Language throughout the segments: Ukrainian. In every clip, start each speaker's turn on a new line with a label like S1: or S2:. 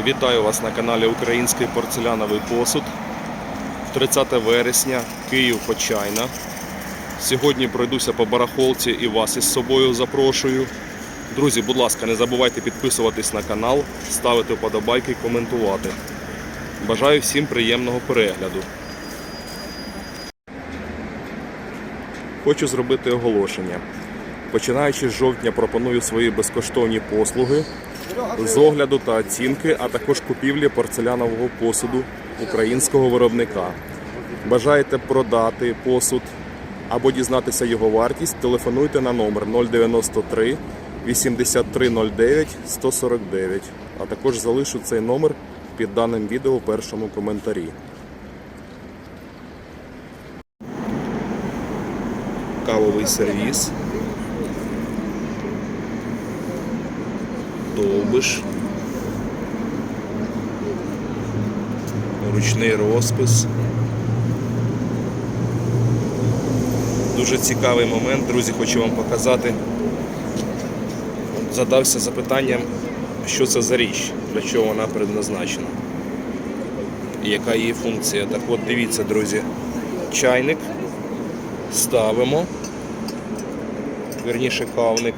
S1: Вітаю вас на каналі Український порцеляновий посуд. 30 вересня, Київ Почайна. Сьогодні пройдуся по барахолці і вас із собою запрошую. Друзі, будь ласка, не забувайте підписуватись на канал, ставити вподобайки і коментувати. Бажаю всім приємного перегляду. Хочу зробити оголошення. Починаючи з жовтня пропоную свої безкоштовні послуги з огляду та оцінки, а також купівлі порцелянового посуду українського виробника. Бажаєте продати посуд або дізнатися його вартість, телефонуйте на номер 093 8309 149, а також залишу цей номер під даним відео в першому коментарі. Кавовий сервіс. Довбиш. Ручний розпис. Дуже цікавий момент, друзі, хочу вам показати. Задався запитанням, що це за річ, для чого вона предназначена. І яка її функція. Так от дивіться, друзі, чайник ставимо, верніше кавник,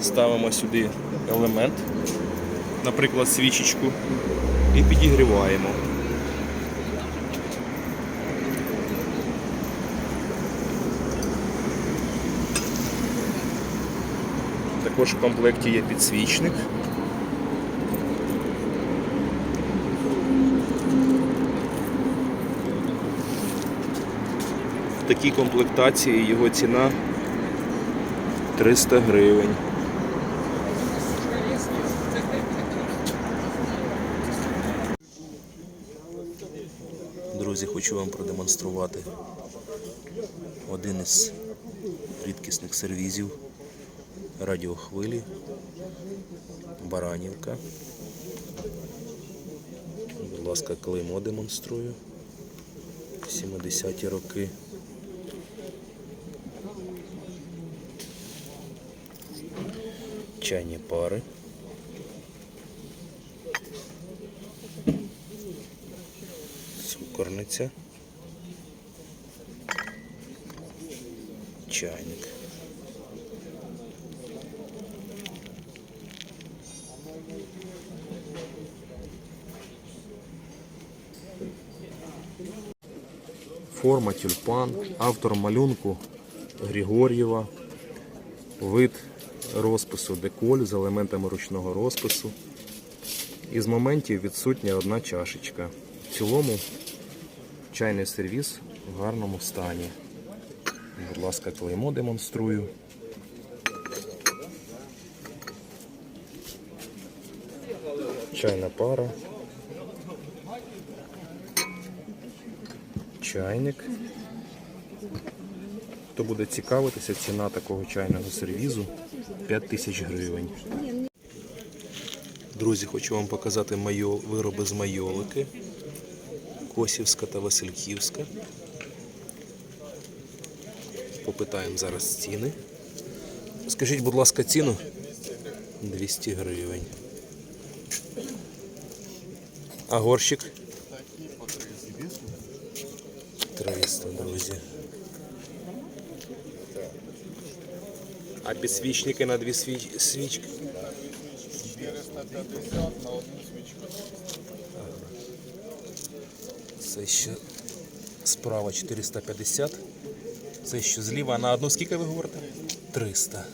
S1: ставимо сюди елемент, наприклад, свічечку, і підігріваємо. Також в комплекті є підсвічник. В такій комплектації його ціна 300 гривень. Друзі, хочу вам продемонструвати один із рідкісних сервізів радіохвилі Баранівка. Будь ласка, клеймо демонструю. 70-ті роки. Чайні пари. Цукорниця. Чайник. Форма тюльпан, автор малюнку Григор'єва, вид розпису деколь з елементами ручного розпису. Із моментів відсутня одна чашечка. В цілому чайний сервіс в гарному стані. Будь ласка, клеймо демонструю. Чайна пара. Чайник. Хто буде цікавитися, ціна такого чайного сервізу 5 тисяч гривень. Друзі, хочу вам показати майо, вироби з майолики. Косівська та Васильківська. Попитаємо зараз ціни. Скажіть, будь ласка, ціну? 200 гривень. А горщик? 300, друзі. А підсвічники на дві свіч... свічки?
S2: 450 на одну свічку.
S1: Це ще справа 450. Це ще зліва. На одну скільки ви говорите? 300.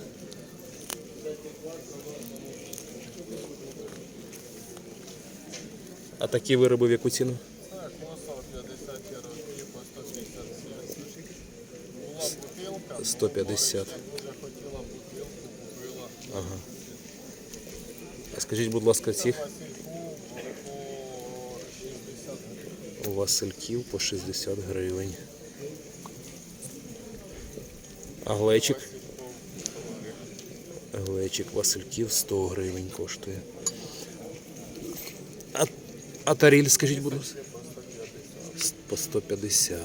S1: А такі вироби в яку ціну?
S2: Так, мусор 50 по 167. Була бутилка,
S1: 150.
S2: дуже хотіла бутилку, купила.
S1: Ага. А скажіть, будь ласка, цих
S2: Васильку по 60
S1: Васильків по 60 гривень. А глечик? Глечик Васильків 100 гривень коштує. А, а таріль, скажіть, будь ласка? По 150.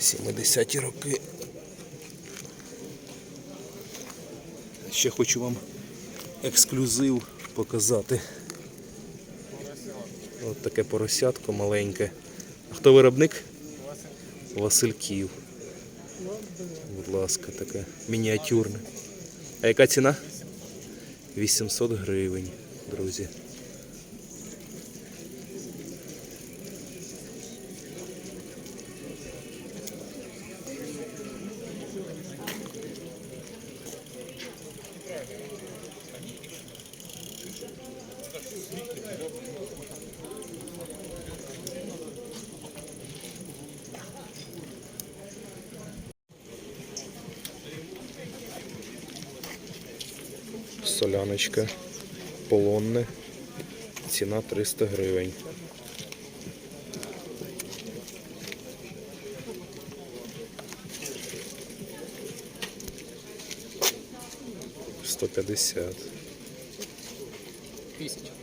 S1: 70-ті роки. Ще хочу вам ексклюзив показати. От таке поросятко маленьке. А хто виробник? Васильків. Будь ласка, таке мініатюрне. А яка ціна? 800 гривень, друзі. Соляночка, полонне. Ціна 300 гривень. Сто п'ятдесят.
S3: Тисяча.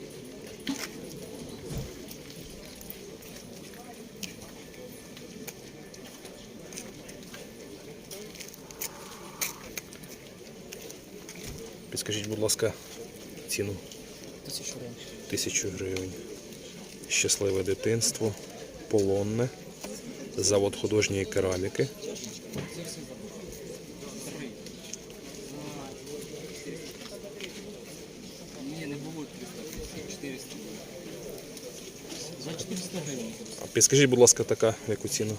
S1: Підскажіть, будь ласка, ціну
S3: Тисячу гривень.
S1: тисячу гривень. Щасливе дитинство, полонне, завод художньої кераміки.
S3: Ні, не було 300, 400. За 400 гривень.
S1: А підскажіть, будь ласка, така яку ціну?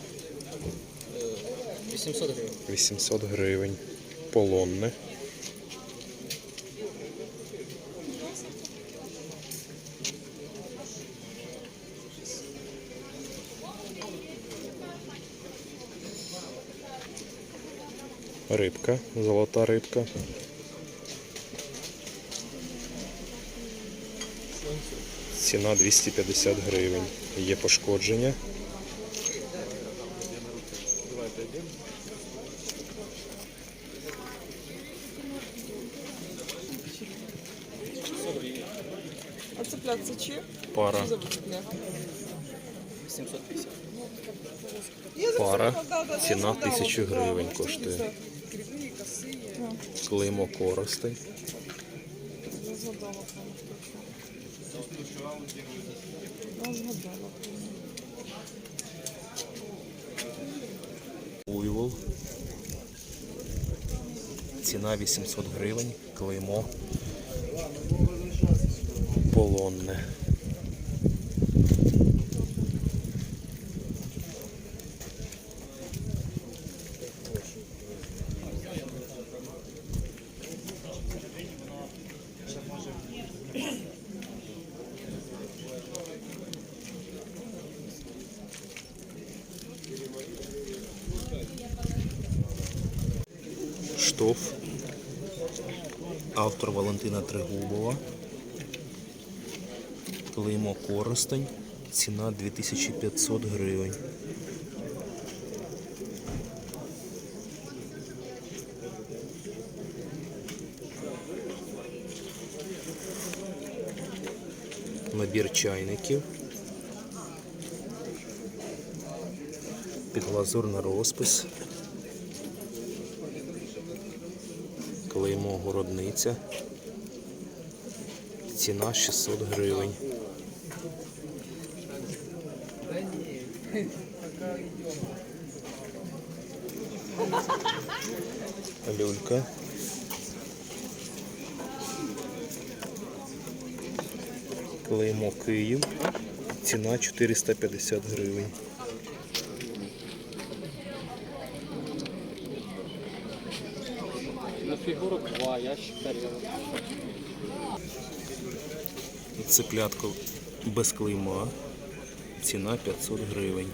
S3: 800 гривень.
S1: 800 гривень. Полонне. Рибка, золота рибка. Ціна 250 гривень. Є пошкодження.
S4: А цыплят це чи?
S1: Пара.
S4: Що за цыплят?
S3: 750.
S4: Я за
S1: Пара. Ціна
S4: згадала,
S1: 1000 гривень коштує.
S4: Я згадала.
S1: Уйвол. Ціна 800 гривень. Клеймо. Полонне. Штоф. Автор Валентина Тригубова. Клеймо Коростень. Ціна 2500 гривень. Набір чайників. Підглазурна розпис. Клеймо городниця. Ціна 600 гривень. Люлька. Клеймо Київ. Ціна 450 гривень.
S3: Фігуру 2, ящик перевірив.
S1: Цеплятко без клейма. Ціна 500 гривень.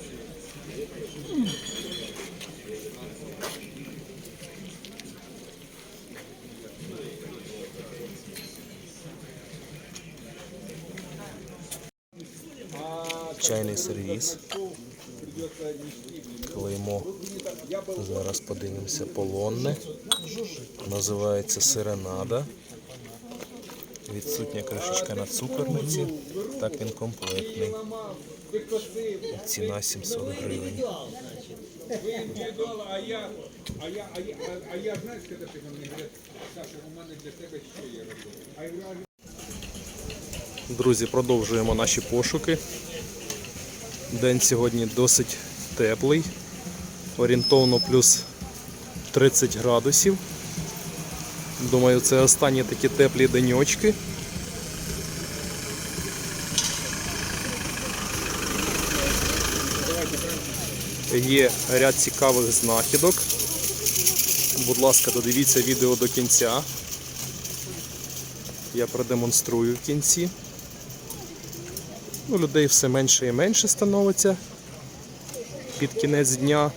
S1: Чайний сервіс. Клеймо. Зараз подивимося полонне. Називається Серенада. Відсутня кришечка на цукорниці. Так він комплектний. Ціна 700 гривень.
S5: А я, а я, мене
S1: Друзі, продовжуємо наші пошуки. День сьогодні досить теплий, орієнтовно плюс 30 градусів. Думаю, це останні такі теплі деньочки. Є ряд цікавих знахідок. Будь ласка, додивіться відео до кінця. Я продемонструю в кінці. Ну, людей все менше і менше становиться під кінець дня.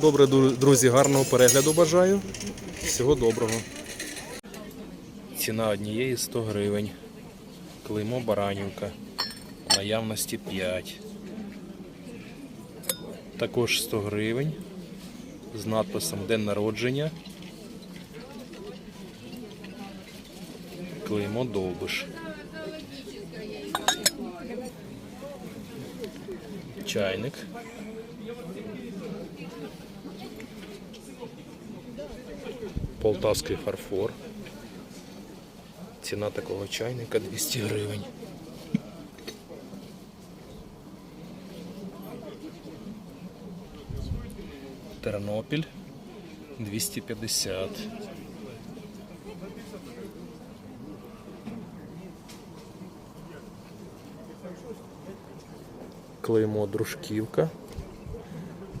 S1: Добре, друзі, гарного перегляду бажаю. Всього доброго. Ціна однієї 100 гривень. Клеймо Баранівка. Наявності 5. Також 100 гривень з надписом День народження. Клеймо Довбиш. Чайник. Полтавський фарфор. Ціна такого чайника 200 гривень. Тернопіль 250. Клеймо Дружківка.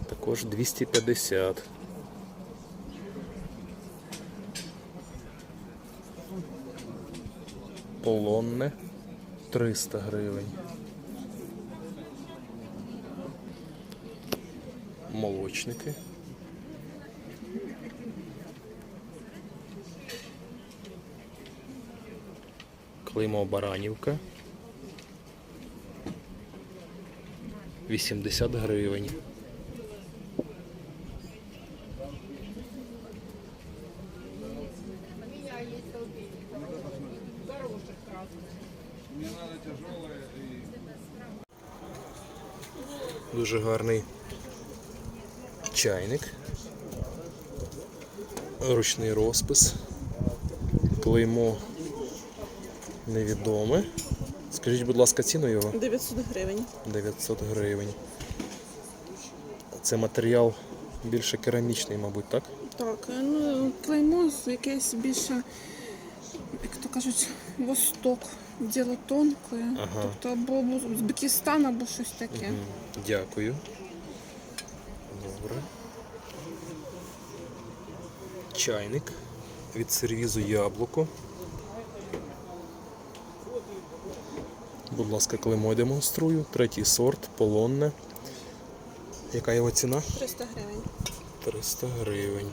S1: Також 250. Полонне 300 гривень. Молочники. Клеймо Баранівка. 80 гривень. Дуже гарний чайник. Ручний розпис. Клеймо невідоме. Скажіть, будь ласка, ціну його?
S4: 900 гривень.
S1: 900 гривень. Це матеріал більше керамічний, мабуть, так?
S4: Так, ну клеймо якесь більше, як то кажуть, восток. Діло тонке.
S1: Ага.
S4: Тобто або з Бекістана, або щось таке.
S1: М, Дякую. Добре. Чайник від сервізу яблуко. Будь ласка, клеймо демонструю. Третій сорт, полонне. Яка його ціна?
S4: 300 гривень.
S1: 300 гривень.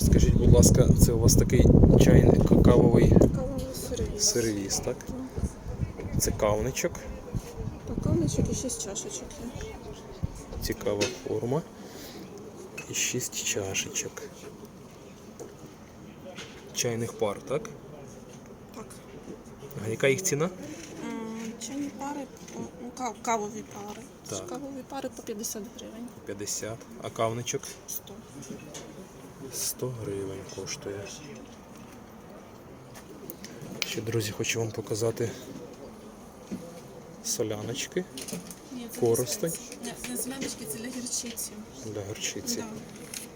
S1: Скажіть, будь ласка, це у вас такий чайник кавовий
S4: Кавовий сервіс.
S1: сервіс, так? Це кавничок,
S4: Пакавничок і 6 чашечок
S1: цікава форма. І 6 чашечок. Чайних пар, так?
S4: Так.
S1: А яка їх ціна?
S4: Чайні пари, ну, кав- кавові пари.
S1: Так.
S4: Кавові пари по 50 гривень.
S1: 50. А кавничок?
S4: 100.
S1: 100 гривень коштує. Ще, друзі, хочу вам показати соляночки
S4: Ні, це
S1: Коростень.
S4: Не, не зеленочки, це для гірчиці.
S1: для горчиці.
S4: Да.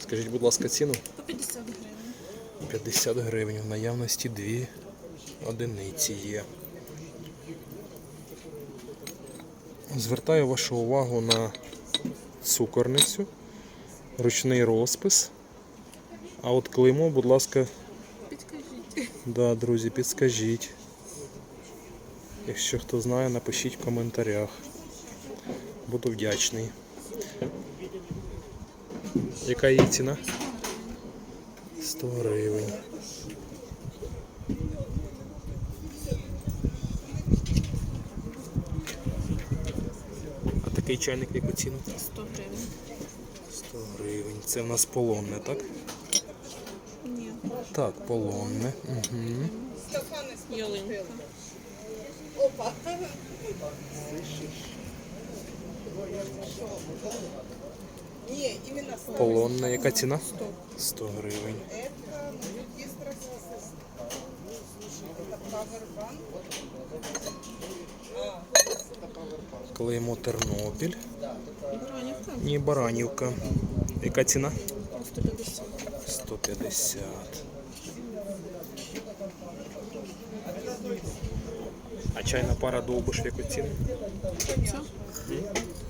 S1: Скажіть, будь ласка, ціну?
S4: По 50 гривень.
S1: 50 гривень. В наявності дві одиниці є. Звертаю вашу увагу на цукорницю, ручний розпис. А от клеймо, будь ласка,
S4: Підкажіть.
S1: Да, друзі, підскажіть. Якщо хто знає, напишіть в коментарях. Буду вдячний. Яка її ціна? 100 гривень. А такий чайник в яку ціну?
S4: 100 гривень.
S1: 100 гривень. Це в нас полонне, так?
S4: Ні.
S1: Так, полонне. Угу.
S4: Ялинка.
S6: С
S1: Полонна, яка ціна? 100 гривень. Клеймо Тернопіль.
S4: Баранівка
S1: Ні, Баранівка. Яка ціна?
S4: 150.
S1: 150. А чайна пара довбиш в яку ціну?
S4: Ця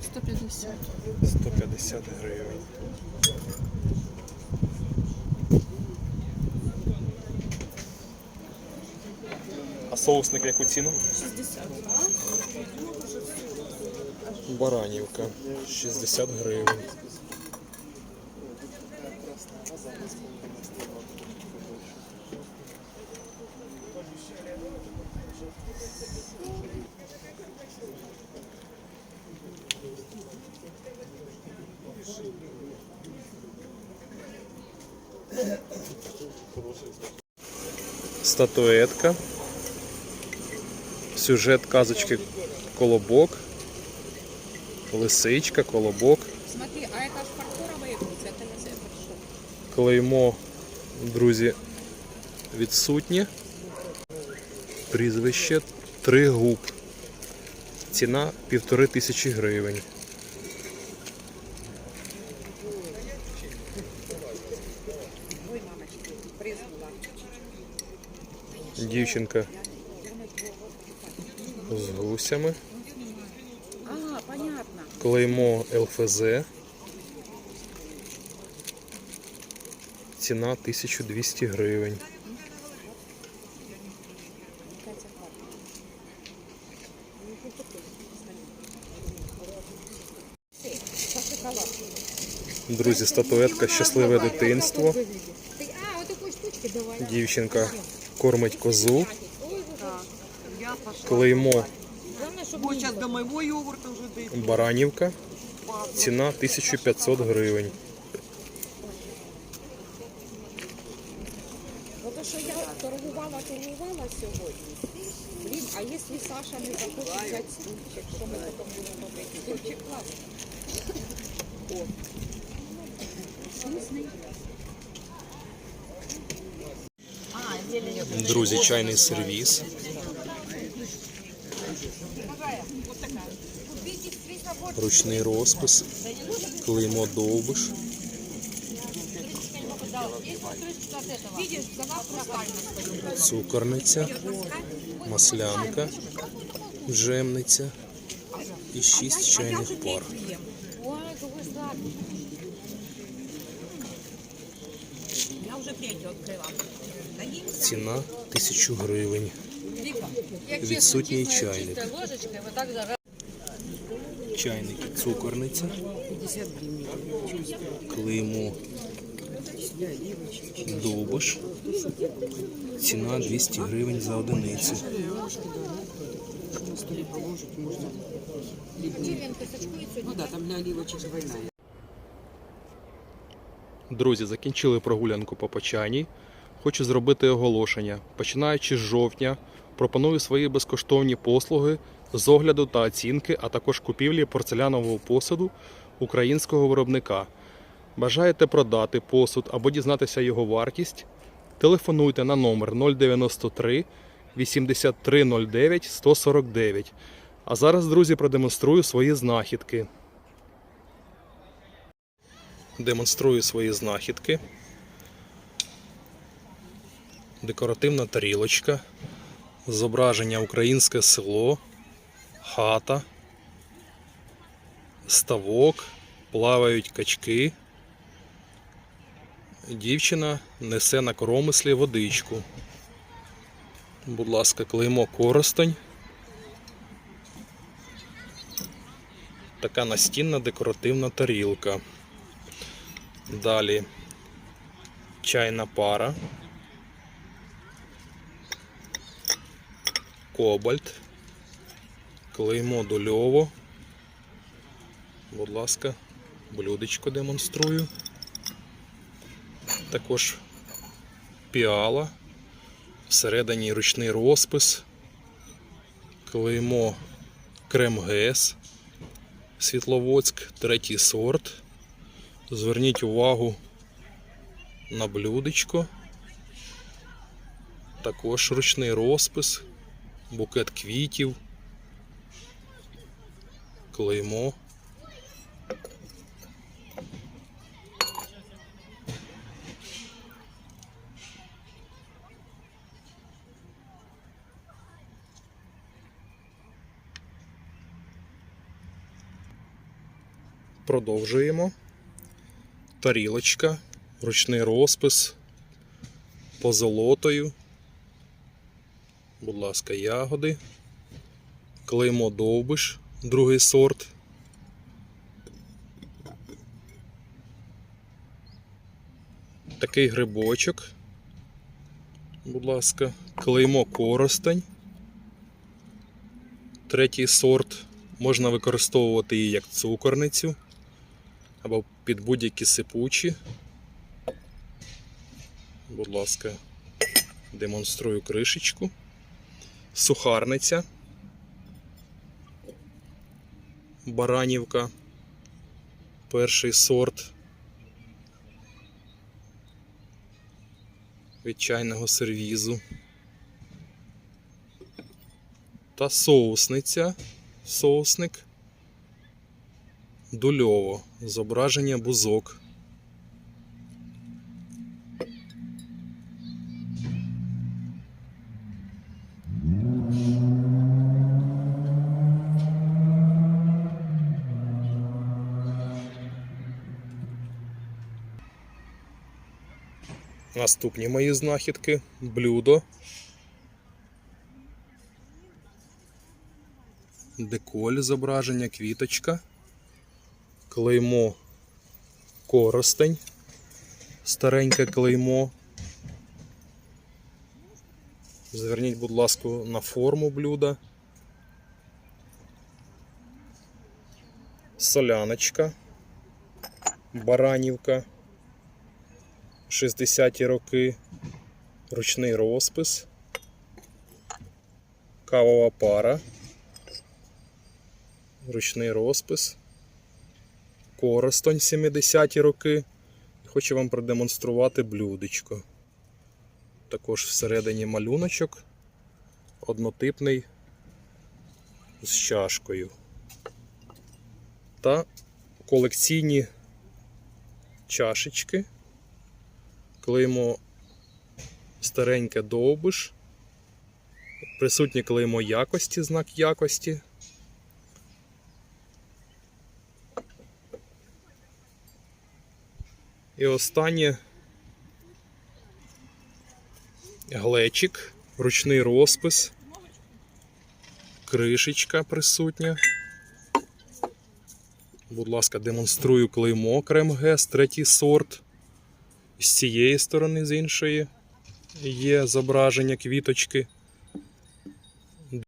S4: 150.
S1: 150 гривень. А соусник в яку ціну?
S4: 60.
S1: Баранівка. 60 гривень. Статуетка. Сюжет казочки Колобок Лисичка, колобок.
S6: Смотри, а это ж фарфоровые курицы, это нельзя большой.
S1: Клеймо, друзі, відсутнє. Прізвище три губ. Ціна півтори тисячі гривень.
S6: Ой, мамочки, признула.
S1: Дівчинка з гусями. Клеймо ЛФЗ. Ціна 1200 гривень. Друзі, статуетка Щасливе дитинство. Дівчинка кормить козу. Клеймо
S6: Главное, чтобы сейчас до моего йогурта уже дойти.
S1: Баранівка. Ціна 1500 гривень.
S6: Ну то, що я торгувала, торгувала сьогодні. Блін, а якщо Саша не захоче взяти стульчик, що ми потім будемо робити? Стульчик класний. О. Вкусний.
S1: Друзі, чайний сервіс. Ручний розпис. Клеймо довбиш. Цукорниця, маслянка, джемниця і шість чайних пар. Ціна 1000 гривень. Відсутній чайник. Чайник цукорниця. Клеймо довбиш. Ціна 200 гривень за одиницю. Друзі, закінчили прогулянку по Почайній. Хочу зробити оголошення. Починаючи з жовтня, пропоную свої безкоштовні послуги з огляду та оцінки, а також купівлі порцелянового посуду українського виробника. Бажаєте продати посуд або дізнатися його вартість? Телефонуйте на номер 093 8309 149. А зараз, друзі, продемонструю свої знахідки. Демонструю свої знахідки. Декоративна тарілочка, зображення українське село, хата, ставок, плавають качки. Дівчина несе на коромислі водичку. Будь ласка, клеймо коростень. Така настінна декоративна тарілка. Далі чайна пара. Кобальт. Клеймо дольово. Будь ласка, блюдечко демонструю. Також піала. Всередині ручний розпис. Клеймо Крем ГЕС. Світловодськ, третій сорт. Зверніть увагу на блюдечко. Також ручний розпис, букет квітів, клеймо. Продовжуємо. Тарілочка, ручний розпис, позолотою. Будь ласка, ягоди. Клеймо довбиш, другий сорт. Такий грибочок. Будь ласка, клеймо коростень. Третій сорт. Можна використовувати її як цукорницю або під будь-які сипучі. Будь ласка, демонструю кришечку. Сухарниця. Баранівка. Перший сорт. Від чайного сервізу. Та соусниця. Соусник. Дульово. Зображення бузок. Наступні мої знахідки. Блюдо. Деколь зображення, квіточка. Клеймо коростень. Стареньке клеймо. Зверніть, будь ласка, на форму блюда. Соляночка. Баранівка. 60-ті роки. Ручний розпис. Кавова пара. Ручний розпис. Коростонь 70-ті роки. Хочу вам продемонструвати блюдечко. Також всередині малюночок. Однотипний з чашкою. Та колекційні чашечки. Клеймо стареньке довбиш. Присутнє клеймо якості, знак якості. І останнє глечик, ручний розпис, кришечка присутня. Будь ласка, демонструю клеймо Крем ГЕС, третій сорт. З цієї сторони, з іншої є зображення квіточки.